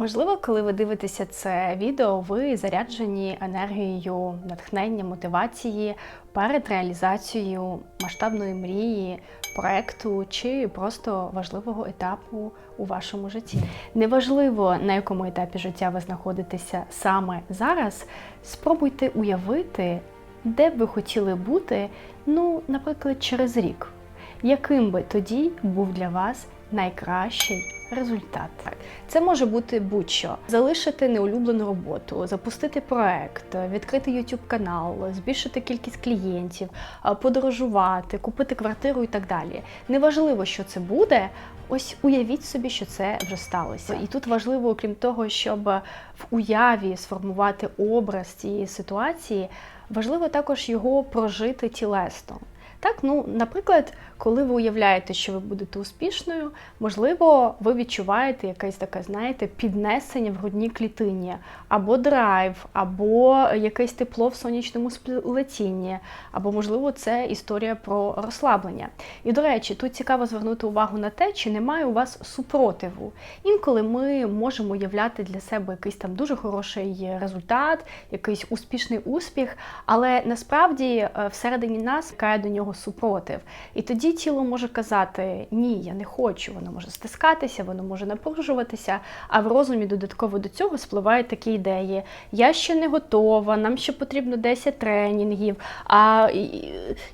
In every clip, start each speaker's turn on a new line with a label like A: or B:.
A: Можливо, коли ви дивитеся це відео, ви заряджені енергією натхнення, мотивації перед реалізацією масштабної мрії, проекту чи просто важливого етапу у вашому житті. Неважливо, на якому етапі життя ви знаходитеся саме зараз, спробуйте уявити, де б ви хотіли бути, ну, наприклад, через рік. Яким би тоді був для вас найкращий результат? Це може бути будь-що: залишити неулюблену роботу, запустити проект, відкрити YouTube канал, збільшити кількість клієнтів, подорожувати, купити квартиру і так далі. Неважливо, що це буде. Ось уявіть собі, що це вже сталося. І тут важливо, окрім того, щоб в уяві сформувати образ цієї ситуації, важливо також його прожити тілесно. Так, ну, наприклад, коли ви уявляєте, що ви будете успішною, можливо, ви відчуваєте якесь таке, знаєте, піднесення в грудній клітині, або драйв, або якесь тепло в сонячному сплетінні, або, можливо, це історія про розслаблення. І, до речі, тут цікаво звернути увагу на те, чи немає у вас супротиву. Інколи ми можемо уявляти для себе якийсь там дуже хороший результат, якийсь успішний успіх, але насправді е, всередині нас кає до нього супротив. І тоді тіло може казати Ні, я не хочу. Воно може стискатися, воно може напружуватися. А в розумі додатково до цього спливають такі ідеї: я ще не готова, нам ще потрібно 10 тренінгів. А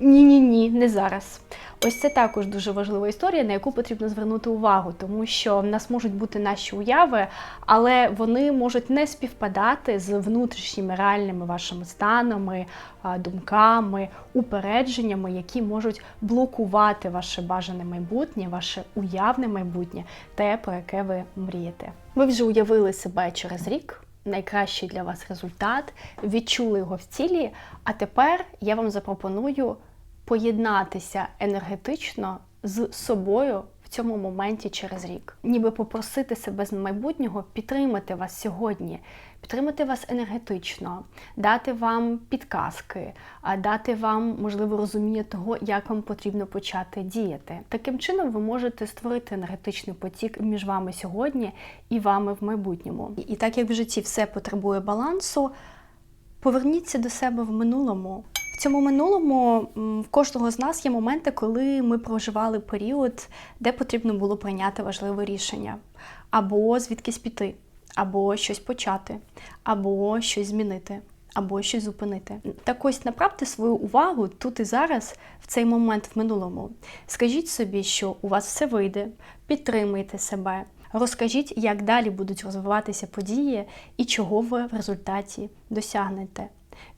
A: ні-ні ні, не зараз. Ось це також дуже важлива історія, на яку потрібно звернути увагу, тому що в нас можуть бути наші уяви, але вони можуть не співпадати з внутрішніми реальними вашими станами, думками, упередженнями, які можуть блокувати ваше бажане майбутнє, ваше уявне майбутнє, те, про яке ви мрієте. Ви вже уявили себе через рік. Найкращий для вас результат, відчули його в цілі. А тепер я вам запропоную поєднатися енергетично з собою цьому моменті через рік, ніби попросити себе з майбутнього підтримати вас сьогодні, підтримати вас енергетично, дати вам підказки, а дати вам можливе розуміння того, як вам потрібно почати діяти. Таким чином, ви можете створити енергетичний потік між вами сьогодні і вами в майбутньому. І так як в житті все потребує балансу, поверніться до себе в минулому. В цьому минулому в кожного з нас є моменти, коли ми проживали період, де потрібно було прийняти важливе рішення, або звідкись піти, або щось почати, або щось змінити, або щось зупинити. Так ось направте свою увагу тут і зараз, в цей момент в минулому. Скажіть собі, що у вас все вийде, підтримуйте себе. Розкажіть, як далі будуть розвиватися події і чого ви в результаті досягнете.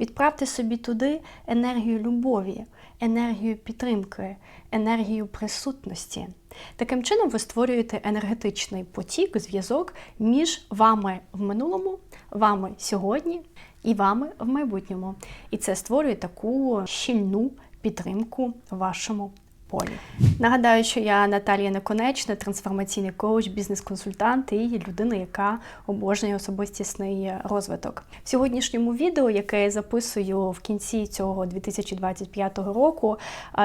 A: Відправте собі туди енергію любові, енергію підтримки, енергію присутності. Таким чином, ви створюєте енергетичний потік, зв'язок між вами в минулому, вами сьогодні і вами в майбутньому. І це створює таку щільну підтримку вашому полі. Нагадаю, що я Наталія Неконечна, трансформаційний коуч, бізнес-консультант і людина, яка обожнює особистісний розвиток. В сьогоднішньому відео, яке я записую в кінці цього 2025 року,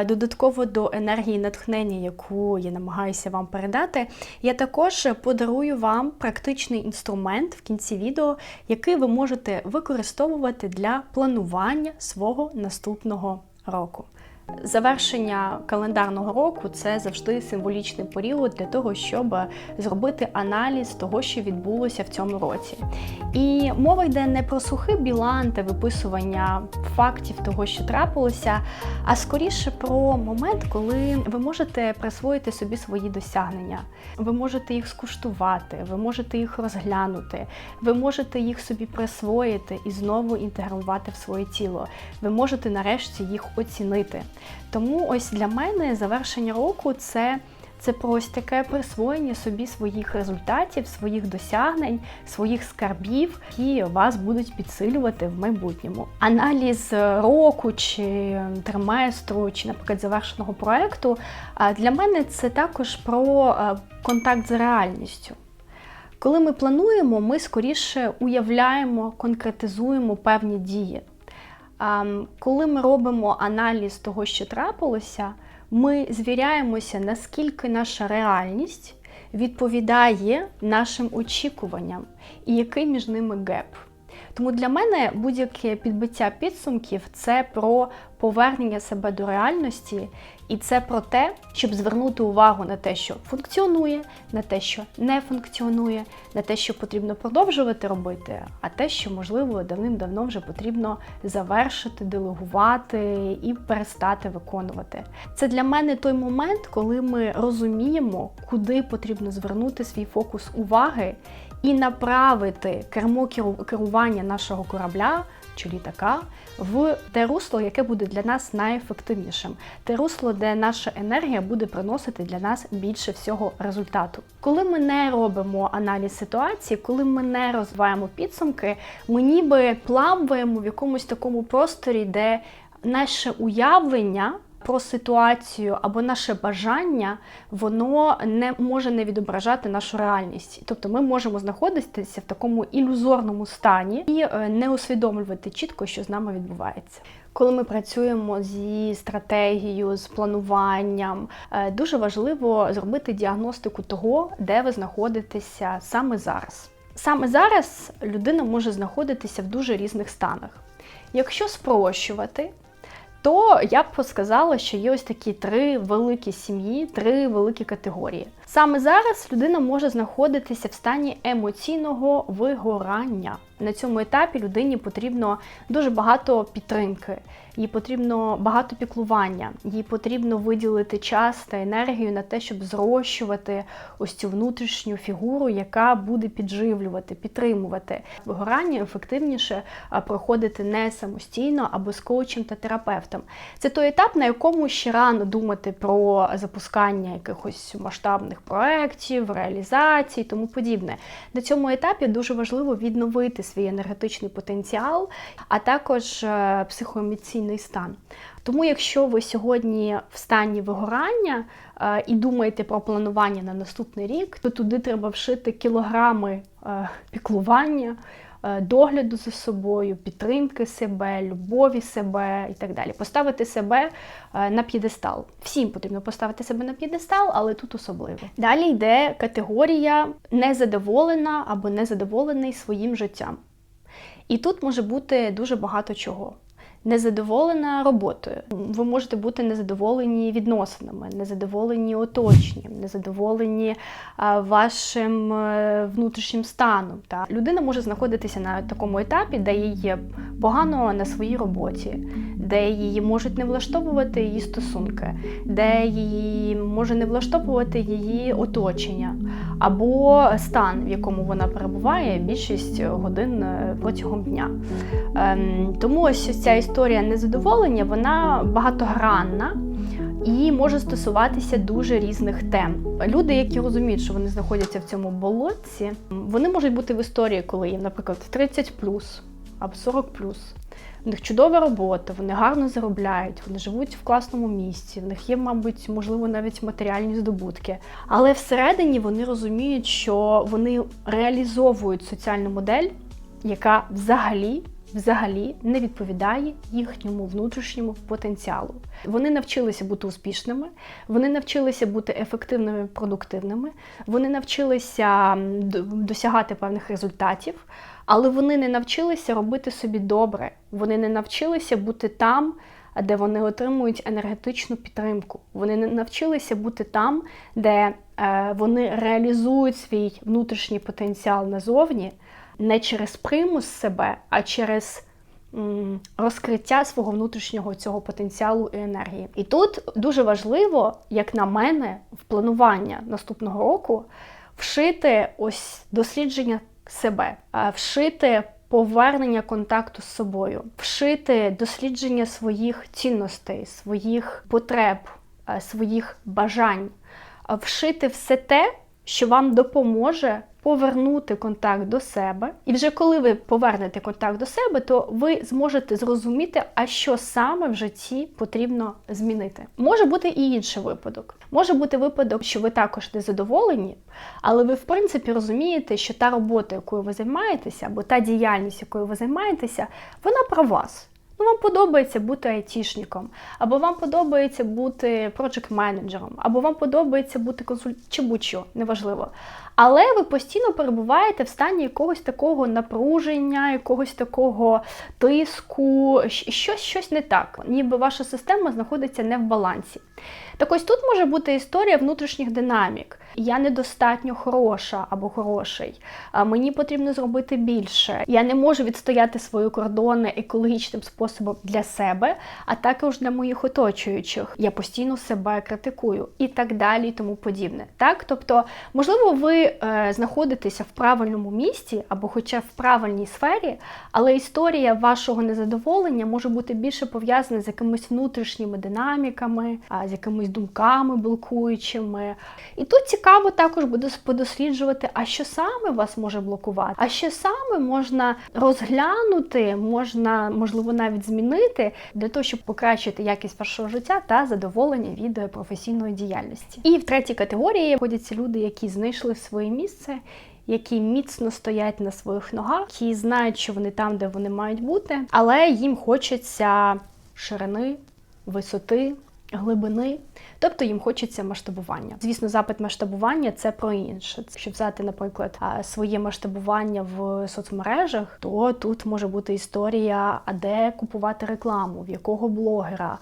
A: додатково до енергії натхнення, яку я намагаюся вам передати, я також подарую вам практичний інструмент в кінці відео, який ви можете використовувати для планування свого наступного року. Завершення календарного року це завжди символічний період для того, щоб зробити аналіз того, що відбулося в цьому році. І мова йде не про сухий білан та виписування фактів того, що трапилося, а скоріше про момент, коли ви можете присвоїти собі свої досягнення. Ви можете їх скуштувати, ви можете їх розглянути, ви можете їх собі присвоїти і знову інтегрувати в своє тіло. Ви можете нарешті їх оцінити. Тому ось для мене завершення року це. Це про ось таке присвоєння собі своїх результатів, своїх досягнень, своїх скарбів, які вас будуть підсилювати в майбутньому. Аналіз року чи триместру, чи, наприклад, завершеного проекту для мене це також про контакт з реальністю. Коли ми плануємо, ми скоріше уявляємо, конкретизуємо певні дії. Коли ми робимо аналіз того, що трапилося, ми звіряємося, наскільки наша реальність відповідає нашим очікуванням і який між ними геп. Тому для мене будь-яке підбиття підсумків це про повернення себе до реальності, і це про те, щоб звернути увагу на те, що функціонує, на те, що не функціонує, на те, що потрібно продовжувати робити, а те, що можливо давним-давно вже потрібно завершити, делегувати і перестати виконувати. Це для мене той момент, коли ми розуміємо, куди потрібно звернути свій фокус уваги і направити кермо керування нашого корабля чи літака в те русло, яке буде для нас найефективнішим, те русло, де наша енергія буде приносити для нас більше всього результату. Коли ми не робимо аналіз ситуації, коли ми не розвиваємо підсумки, ми ніби плаваємо в якомусь такому просторі, де наше уявлення про ситуацію або наше бажання, воно не може не відображати нашу реальність. Тобто ми можемо знаходитися в такому ілюзорному стані і е, не усвідомлювати чітко, що з нами відбувається. Коли ми працюємо зі стратегією, з плануванням, е, дуже важливо зробити діагностику того, де ви знаходитеся саме зараз. Саме зараз людина може знаходитися в дуже різних станах. Якщо спрощувати, то я б сказала, що є ось такі три великі сім'ї, три великі категорії. Саме зараз людина може знаходитися в стані емоційного вигорання. На цьому етапі людині потрібно дуже багато підтримки, їй потрібно багато піклування, їй потрібно виділити час та енергію на те, щоб зрощувати ось цю внутрішню фігуру, яка буде підживлювати, підтримувати. Вигорання ефективніше проходити не самостійно або з коучем та терапевтом. Це той етап, на якому ще рано думати про запускання якихось масштабних проєктів, реалізацій, тому подібне. На цьому етапі дуже важливо відновити свій енергетичний потенціал, а також е, психоемоційний стан. Тому, якщо ви сьогодні в стані вигорання е, і думаєте про планування на наступний рік, то туди треба вшити кілограми е, піклування. Е, догляду за собою, підтримки себе, любові себе і так далі. Поставити себе е, на п'єдестал. Всім потрібно поставити себе на п'єдестал, але тут особливо. Далі йде категорія незадоволена або незадоволений своїм життям. І тут може бути дуже багато чого незадоволена роботою. Ви можете бути незадоволені відносинами, незадоволені оточенням, незадоволені вашим е, внутрішнім станом. Та людина може знаходитися на такому етапі, де їй погано на своїй роботі, де її можуть не влаштовувати її стосунки, де її може не влаштовувати її оточення, або стан, в якому вона перебуває більшість годин е, протягом дня. Ем, тому ось ця історія незадоволення, вона багатогранна. І може стосуватися дуже різних тем. Люди, які розуміють, що вони знаходяться в цьому болотці, вони можуть бути в історії, коли їм, наприклад, 30 або 40 В них чудова робота, вони гарно заробляють, вони живуть в класному місці, в них є, мабуть, можливо, навіть матеріальні здобутки. Але всередині вони розуміють, що вони реалізовують соціальну модель, яка взагалі взагалі не відповідає їхньому внутрішньому потенціалу. Вони навчилися бути успішними, вони навчилися бути ефективними, продуктивними, вони навчилися досягати певних результатів, але вони не навчилися робити собі добре. Вони не навчилися бути там. Де вони отримують енергетичну підтримку. Вони не навчилися бути там, де е, вони реалізують свій внутрішній потенціал назовні, не через примус себе, а через розкриття свого внутрішнього цього потенціалу і енергії. І тут дуже важливо, як на мене, в планування наступного року вшити ось дослідження себе, вшити повернення контакту з собою, вшити дослідження своїх цінностей, своїх потреб, своїх бажань, вшити все те, що вам допоможе повернути контакт до себе. І вже коли ви повернете контакт до себе, то ви зможете зрозуміти, а що саме в житті потрібно змінити. Може бути і інший випадок. Може бути випадок, що ви також незадоволені, але ви, в принципі, розумієте, що та робота, якою ви займаєтеся, або та діяльність, якою ви займаєтеся, вона про вас. Ну, вам подобається бути айтішником, або вам подобається бути проджект-менеджером, або вам подобається бути консультантом, чи будь-що, неважливо. Але ви постійно перебуваєте в стані якогось такого напруження, якогось такого тиску, щось, щось не так, ніби ваша система знаходиться не в балансі. Так ось тут може бути історія внутрішніх динамік. Я недостатньо хороша або хороший. Мені потрібно зробити більше. Я не можу відстояти свої кордони екологічним способом для себе, а також для моїх оточуючих. Я постійно себе критикую і так далі, і тому подібне. Так, тобто, можливо, ви е, знаходитеся в правильному місці або, хоча в правильній сфері, але історія вашого незадоволення може бути більше пов'язана з якимись внутрішніми динаміками, а, з якимись думками блокуючими. І тут цікаво також буде подосліджувати, а що саме вас може блокувати, а що саме можна розглянути, можна, можливо, навіть змінити для того, щоб покращити якість вашого життя та задоволення від е, професійної діяльності. І в третій категорії входяться люди, які знайшли своє місце. Які міцно стоять на своїх ногах, які знають, що вони там, де вони мають бути, але їм хочеться ширини, висоти, глибини, тобто їм хочеться масштабування. Звісно, запит масштабування це про інше. Якщо взяти, наприклад, своє масштабування в соцмережах, то тут може бути історія, а де купувати рекламу, в якого блогера,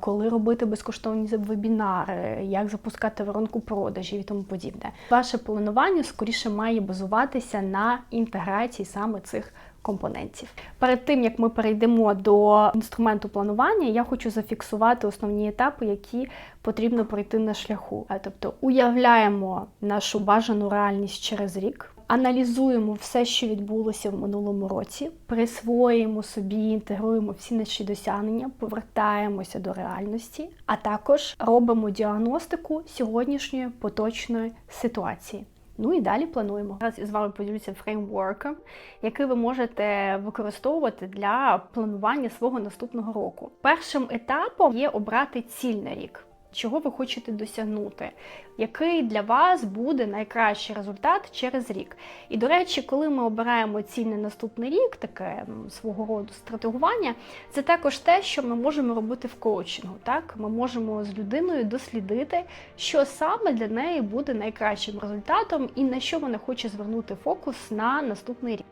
A: коли робити безкоштовні вебінари, як запускати воронку продажів і тому подібне. Ваше планування скоріше має базуватися на інтеграції саме цих компонентів. Перед тим як ми перейдемо до інструменту планування, я хочу зафіксувати основні етапи, які потрібно пройти на шляху. Тобто уявляємо нашу бажану реальність через рік. Аналізуємо все, що відбулося в минулому році, присвоюємо собі, інтегруємо всі наші досягнення, повертаємося до реальності, а також робимо діагностику сьогоднішньої поточної ситуації. Ну і далі плануємо. Зараз я з вами поділюся фреймворком, який ви можете використовувати для планування свого наступного року. Першим етапом є обрати ціль на рік. Чого ви хочете досягнути, який для вас буде найкращий результат через рік? І до речі, коли ми обираємо ціль на наступний рік, таке свого роду стратегування, це також те, що ми можемо робити в коучингу. Так, ми можемо з людиною дослідити, що саме для неї буде найкращим результатом і на що вона хоче звернути фокус на наступний рік.